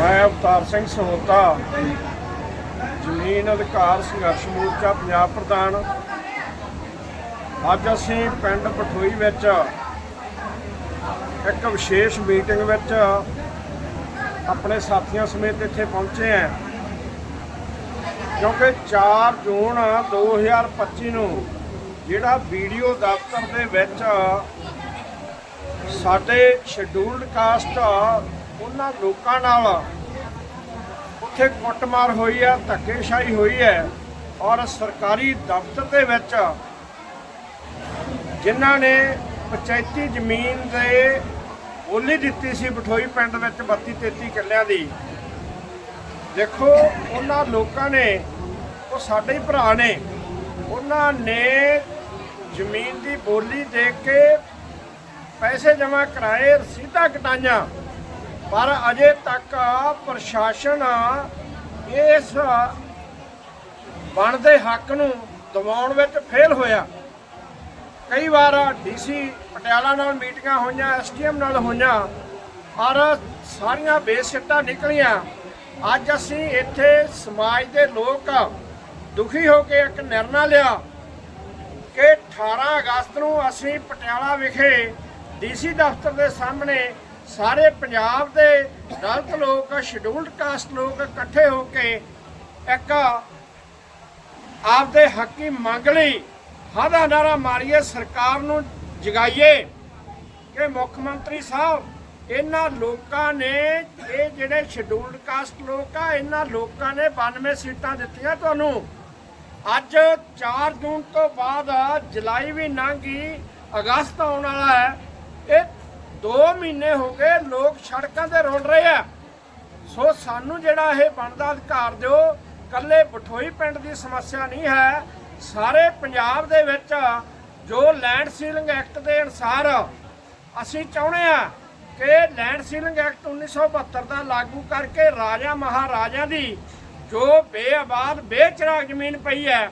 ਮੈਂ ਅਵਤਾਰ ਸਿੰਘ ਸਹੋਤਾ, ਜ਼ਮੀਨ ਅਧਿਕਾਰ ਸੰਘਰਸ਼ ਮੋਰਚਾ ਪੰਜਾਬ ਪ੍ਰਧਾਨ। ਅੱਜ ਅਸੀਂ ਪਿੰਡ ਪਠੋਈ ਵਿੱਚ ਇੱਕ ਵਿਸ਼ੇਸ਼ ਮੀਟਿੰਗ ਵਿੱਚ ਆਪਣੇ ਸਾਥੀਆਂ ਸਮੇਤ ਇੱਥੇ ਪਹੁੰਚੇ ਹਾਂ। ਕਿਉਂਕਿ 4 ਜੂਨ 2025 ਨੂੰ ਜਿਹੜਾ ਵੀਡੀਓ ਦਫ਼ਤਰ ਦੇ ਵਿੱਚ ਸਾਡੇ ਸ਼ਡਿਊਲਡ ਕਾਸਟ ਉਹਨਾਂ ਲੋਕਾਂ ਨਾਲ ਉੱਥੇ ਕੁੱਟਮਾਰ ਹੋਈ ਹੈ, ਧੱਕੇਸ਼ਾਹੀ ਹੋਈ ਹੈ ਔਰ ਸਰਕਾਰੀ ਦਫ਼ਤਰ ਦੇ ਵਿੱਚ ਜਿਨ੍ਹਾਂ ਨੇ ਪੰਚਾਇਤੀ ਜ਼ਮੀਨ ਦੇ ਬੋਲੀ ਦਿੱਤੀ ਸੀ, ਬਠੋਈ ਪਿੰਡ ਵਿੱਚ 32 33 ਕਿੱਲਿਆਂ ਦੀ। ਦੇਖੋ, ਉਹਨਾਂ ਲੋਕਾਂ ਨੇ, ਉਹ ਸਾਡੇ ਹੀ ਭਰਾ ਨੇ, ਉਹਨਾਂ ਨੇ ਜ਼ਮੀਨ ਦੀ ਬੋਲੀ ਦੇ ਕੇ ਪੈਸੇ ਜਮ੍ਹਾਂ ਕਰਾਏ ਰਸੀਦਾਂ ਕਟਾਈਆਂ। ਪਰ ਅਜੇ ਤੱਕ ਪ੍ਰਸ਼ਾਸਨ ਇਸ ਬਣਦੇ ਹੱਕ ਨੂੰ ਦਿਵਾਉਣ ਵਿੱਚ ਫੇਲ ਹੋਇਆ। ਕਈ ਵਾਰ ਡੀਸੀ ਪਟਿਆਲਾ ਨਾਲ ਮੀਟਿੰਗਾਂ ਹੋਈਆਂ ਐਸਡੀਐਮ ਨਾਲ ਹੋਈਆਂ ਔਰ ਸਾਰੀਆਂ ਬੇਸਿੱਟਾਂ ਨਿਕਲੀਆਂ। ਅੱਜ ਅਸੀਂ ਇੱਥੇ ਸਮਾਜ ਦੇ ਲੋਕ ਦੁਖੀ ਹੋ ਕੇ ਇੱਕ ਨਿਰਣਾ ਲਿਆ ਕਿ 18 ਅਗਸਤ ਨੂੰ ਅਸੀਂ ਪਟਿਆਲਾ ਵਿਖੇ ਡੀਸੀ ਦਫ਼ਤਰ ਦੇ ਸਾਹਮਣੇ ਸਾਰੇ ਪੰਜਾਬ ਦੇ ਦਲਿਤ ਲੋਕ ਸ਼ਡਿਊਲਡ ਕਾਸਟ ਲੋਕ ਇਕੱਠੇ ਹੋ ਕੇ ਇੱਕ ਆਪਦੇ ਹੱਕੀ ਮੰਗ ਲਈ ਹਾਦਾ ਨਾਰਾ ਮਾਰੀਏ, ਸਰਕਾਰ ਨੂੰ ਜਗਾਈਏ ਕਿ ਮੁੱਖ ਮੰਤਰੀ ਸਾਹਿਬ, ਇਹਨਾਂ ਲੋਕਾਂ ਨੇ ਇਹ ਜਿਹੜੇ ਸ਼ਡਿਊਲਡ ਕਾਸਟ ਲੋਕ ਆ, ਇਹਨਾਂ ਲੋਕਾਂ ਨੇ 92 ਸੀਟਾਂ ਦਿੱਤੀਆਂ ਤੁਹਾਨੂੰ। ਅੱਜ 4 ਜੂਨ ਤੋਂ ਬਾਅਦ ਜੁਲਾਈ ਵੀ ਲੰਘ ਗਈ, ਅਗਸਤ ਆਉਣ ਵਾਲਾ ਹੈ। ਇਹ 2 ਮਹੀਨੇ ਹੋ ਗਏ ਲੋਕ ਸੜਕਾਂ ਤੇ ਰੋਲ ਰਹੇ ਆ। ਸੋ ਸਾਨੂੰ ਜਿਹੜਾ ਇਹ ਬਣਦਾ ਅਧਿਕਾਰ ਦਿਓ ਕੱਲੇ ਬਠੋਈ ਪਿੰਡ ਦੀ ਸਮੱਸਿਆ ਨਹੀਂ ਹੈ। ਸਾਰੇ ਪੰਜਾਬ ਦੇ ਵਿੱਚ ਜੋ ਲੈਂਡ ਸੀਲਿੰਗ ਐਕਟ ਦੇ ਅਨੁਸਾਰ ਅਸੀਂ ਚਾਹੁੰਦੇ ਆ ਕਿ ਲੈਂਡ ਸੀਲਿੰਗ ਐਕਟ 1972 ਦਾ ਲਾਗੂ ਕਰਕੇ ਰਾਜਾ ਮਹਾਰਾਜਾ ਦੀ ਜੋ ਬੇਆਬਾਦ, ਬੇਚਰਾਗ ਜ਼ਮੀਨ ਪਈ ਹੈ,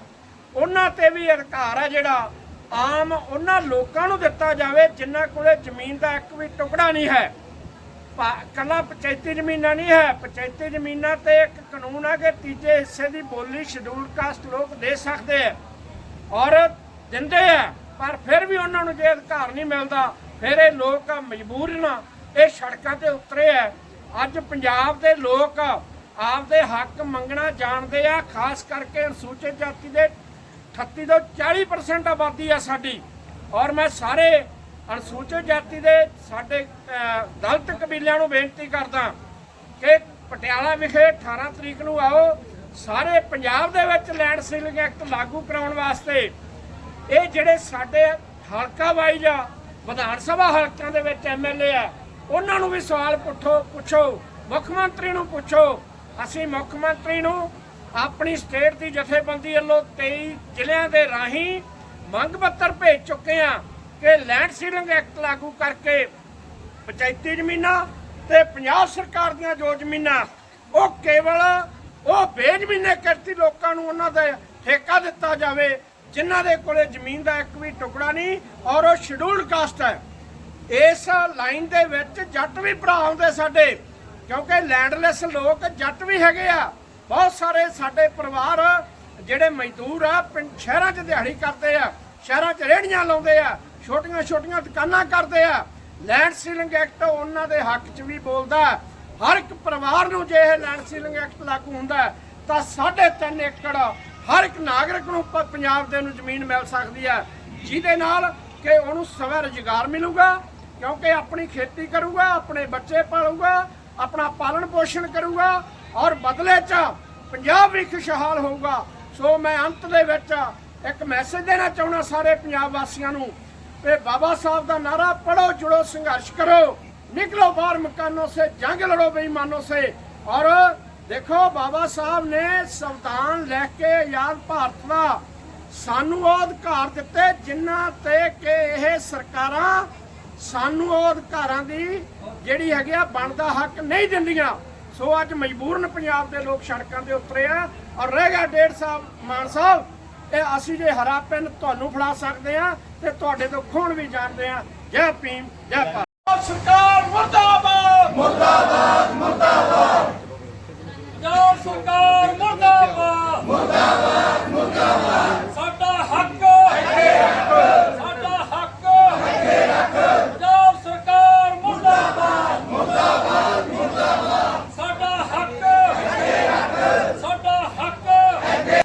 ਉਹਨਾਂ ਤੇ ਵੀ ਅਧਿਕਾਰ ਹੈ ਜਿਹੜਾ ਆਮ ਉਹਨਾਂ ਲੋਕਾਂ ਨੂੰ ਦਿੱਤਾ ਜਾਵੇ ਜਿਨ੍ਹਾਂ ਕੋਲੇ ਜ਼ਮੀਨ ਦਾ ਇੱਕ ਵੀ ਟੁਕੜਾ ਨਹੀਂ ਹੈ। ਪਾ- ਕੱਲਾ ਪੰਚਾਇਤੀ ਜ਼ਮੀਨਾਂ ਨਹੀਂ ਹੈ। ਪੰਚਾਇਤੀ ਜ਼ਮੀਨਾਂ ਤੇ ਇੱਕ ਕਾਨੂੰਨ ਹੈ ਕਿ ਤੀਜੇ ਹਿੱਸੇ ਦੀ ਬੋਲੀ ਸ਼ਡਿਊਲ ਕਾਸਟ ਲੋਕ ਦੇ ਸਕਦੇ ਹੈ ਔਰ ਦਿੰਦੇ ਆ, ਪਰ ਫਿਰ ਵੀ ਉਹਨਾਂ ਨੂੰ ਜੇ ਅਧਿਕਾਰ ਨਹੀਂ ਮਿਲਦਾ, ਫਿਰ ਇਹ ਲੋਕ ਮਜਬੂਰਨ ਇਹ ਸੜਕਾਂ ਤੇ ਉਤਰੇ ਆ। ਅੱਜ ਪੰਜਾਬ ਦੇ ਲੋਕ ਆਪਦੇ ਹੱਕ ਮੰਗਣਾ ਜਾਣਦੇ ਆ, ਖਾਸ ਕਰਕੇ ਅਨੁਸੂਚਿਤ ਜਾਤੀ ਦੇ 38 ਤੋਂ 40% ਆਬਾਦੀ ਆ ਸਾਡੀ। ਔਰ ਮੈਂ ਸਾਰੇ ਅਨੁਸੂਚਿਤ ਜਾਤੀ ਦੇ ਸਾਡੇ ਅਹ, ਦਲਿਤ ਕਬੀਲਿਆਂ ਨੂੰ ਬੇਨਤੀ ਕਰਦਾ ਕਿ ਪਟਿਆਲਾ ਵਿਖੇ 18 ਤਰੀਕ ਨੂੰ ਆਓ। ਸਾਰੇ ਪੰਜਾਬ ਦੇ ਵਿੱਚ ਲੈਂਡ ਸੀਲਿੰਗ ਐਕਟ ਲਾਗੂ ਕਰਾਉਣ ਵਾਸਤੇ। ਇਹ ਜਿਹੜੇ ਸਾਡੇ ਹਲਕਾ ਵਾਈਜ਼ ਆ ਵਿਧਾਨ ਸਭਾ ਹਲਕਿਆਂ ਦੇ ਵਿੱਚ ਐਮਐਲਏ ਆ ਉਹਨਾਂ ਨੂੰ ਵੀ ਸਵਾਲ ਪੁੱਛੋ ਪੁੱਛੋ ਮੁੱਖ ਮੰਤਰੀ ਨੂੰ ਪੁੱਛੋ। ਅਸੀਂ ਮੁੱਖ ਮੰਤਰੀ ਨੂੰ ਆਪਣੀ ਸਟੇਟ ਦੀ ਜਥੇਬੰਦੀ ਵੱਲੋਂ 23 ਜ਼ਿਲ੍ਹਿਆਂ ਦੇ ਰਾਹੀਂ ਮੰਗ ਪੱਤਰ ਭੇਜ ਚੁੱਕੇ ਆ ਕਿ ਲੈਂਡ ਸੀਲਿੰਗ ਐਕਟ ਲਾਗੂ ਕਰਕੇ ਪੰਚਾਇਤੀ ਜ਼ਮੀਨਾਂ ਤੇ ਪੰਜਾਬ ਸਰਕਾਰ ਦੀਆਂ ਜੋ ਜ਼ਮੀਨਾਂ, ਉਹ ਕੇਵਲ ਉਹ ਬੇਜ਼ਮੀਨੇ ਕਿਰਤੀ ਲੋਕਾਂ ਨੂੰ ਉਹਨਾਂ ਦਾ ਠੇਕਾ ਦਿੱਤਾ ਜਾਵੇ, ਜਿਨ੍ਹਾਂ ਦੇ ਕੋਲੇ ਜ਼ਮੀਨ ਦਾ ਇੱਕ ਵੀ ਟੁਕੜਾ ਨਹੀਂ ਔਰ ਉਹ ਸ਼ਡਿਊਲਡ ਕਾਸਟ ਹੈ। ਇਸ ਲਾਈਨ ਦੇ ਵਿੱਚ ਜੱਟ ਵੀ ਭਰਾ ਆਉਂਦੇ ਸਾਡੇ, ਕਿਉਂਕਿ ਲੈਂਡਲੈਸ ਲੋਕ ਜੱਟ ਵੀ ਹੈਗੇ ਆ। ਬਹੁਤ ਸਾਰੇ ਸਾਡੇ ਪਰਿਵਾਰ ਜਿਹੜੇ ਮਜ਼ਦੂਰ ਆ ਪਿੰਡ ਸ਼ਹਿਰਾਂ 'ਚ ਦਿਹਾੜੀ ਕਰਦੇ ਆ ਸ਼ਹਿਰਾਂ 'ਚ ਰੇਹੜੀਆਂ ਲਾਉਂਦੇ ਆ ਛੋਟੀਆਂ ਛੋਟੀਆਂ ਦੁਕਾਨਾਂ ਕਰਦੇ ਆ। ਲੈਂਡ ਸੀਲਿੰਗ ਐਕਟ ਉਹਨਾਂ ਦੇ ਹੱਕ 'ਚ ਵੀ ਬੋਲਦਾ ਹਰ ਇੱਕ ਪਰਿਵਾਰ ਨੂੰ ਜੇ ਇਹ ਲੈਂਡ ਸੀਲਿੰਗ ਐਕਟ ਲਾਗੂ ਹੁੰਦਾ ਹੈ, ਤਾਂ 3.5 ਏਕੜ ਹਰ ਇੱਕ ਨਾਗਰਿਕ ਨੂੰ ਪੰਜਾਬ ਦੇ ਨੂੰ ਜ਼ਮੀਨ ਮਿਲ ਸਕਦੀ ਹੈ ਜਿਹਦੇ ਨਾਲ ਕਿ ਉਹਨੂੰ ਸਵੈ ਰੁਜ਼ਗਾਰ ਮਿਲੂਗਾ ਕਿਉਂਕਿ ਆਪਣੀ ਖੇਤੀ ਕਰੂਗਾ ਆਪਣੇ ਬੱਚੇ ਪਾਲੂਗਾ ਆਪਣਾ ਪਾਲਣ ਪੋਸ਼ਣ ਕਰੂਗਾ ਔਰ ਬਦਲੇ 'ਚ ਪੰਜਾਬ ਵੀ ਖੁਸ਼ਹਾਲ ਹੋਊਗਾ। ਸੋ ਮੈਂ ਅੰਤ ਦੇ ਵਿੱਚ ਇੱਕ ਮੈਸੇਜ ਦੇਣਾ ਚਾਹੁੰਦਾ ਸਾਰੇ ਪੰਜਾਬ ਵਾਸੀਆਂ ਨੂੰ ਕਿ ਬਾਬਾ ਸਾਹਿਬ ਦਾ ਨਾਰਾ ਪੜੋ ਜੁੜੋ, ਸੰਘਰਸ਼ ਕਰੋ। ਨਿਕਲੋ ਬਾਹਰ ਮਕਾਨੋਂ ਸੇ, ਜੰਗ ਲੜੋ ਬੇਈਮਾਨੋਂ ਸੇ। ਔਰ ਦੇਖੋ, ਬਾਬਾ ਸਾਹਿਬ ਨੇ ਸੰਵਿਧਾਨ ਲਿਖ ਕੇ ਆਜ਼ਾਦ ਭਾਰਤ ਦਾ ਸਾਨੂੰ ਉਹ ਅਧਿਕਾਰ ਦਿੱਤੇ, ਜਿਨ੍ਹਾਂ ਤੇ ਕਿ ਇਹ ਸਰਕਾਰਾਂ ਸਾਨੂੰ ਉਹ ਅਧਿਕਾਰਾਂ ਦੀ ਜਿਹੜੀ ਹੈਗੀ ਆ ਬਣਦਾ ਹੱਕ ਨਹੀਂ ਦਿੰਦੀਆਂ। ਸੋ ਅੱਜ ਮਜਬੂਰਨ ਪੰਜਾਬ ਦੇ ਲੋਕ ਸੜਕਾਂ ਤੇ ਉਤਰੇ ਆ ਔਰ ਰਹਿ ਗਿਆ ਡੇਢ ਸਾਹਿਬ ਮਾਨ ਸਾਹਿਬ ਇਹ ਅਸੀਂ ਜੇ ਹਰਾ ਪੈਨ ਤੁਹਾਨੂੰ ਫੜਾ ਸਕਦੇ ਆ ਤੇ ਤੁਹਾਡੇ ਤੋਂ ਖੋਣ ਵੀ ਜਾਣਦੇ ਆ। ਜੈ ਭੀਮ ਜੈ ਭਾਰਤ। ਸਰਕਾਰ ਮੁਰਦਾਬਾਦ। ਮੁਰਦਾਬਾਦ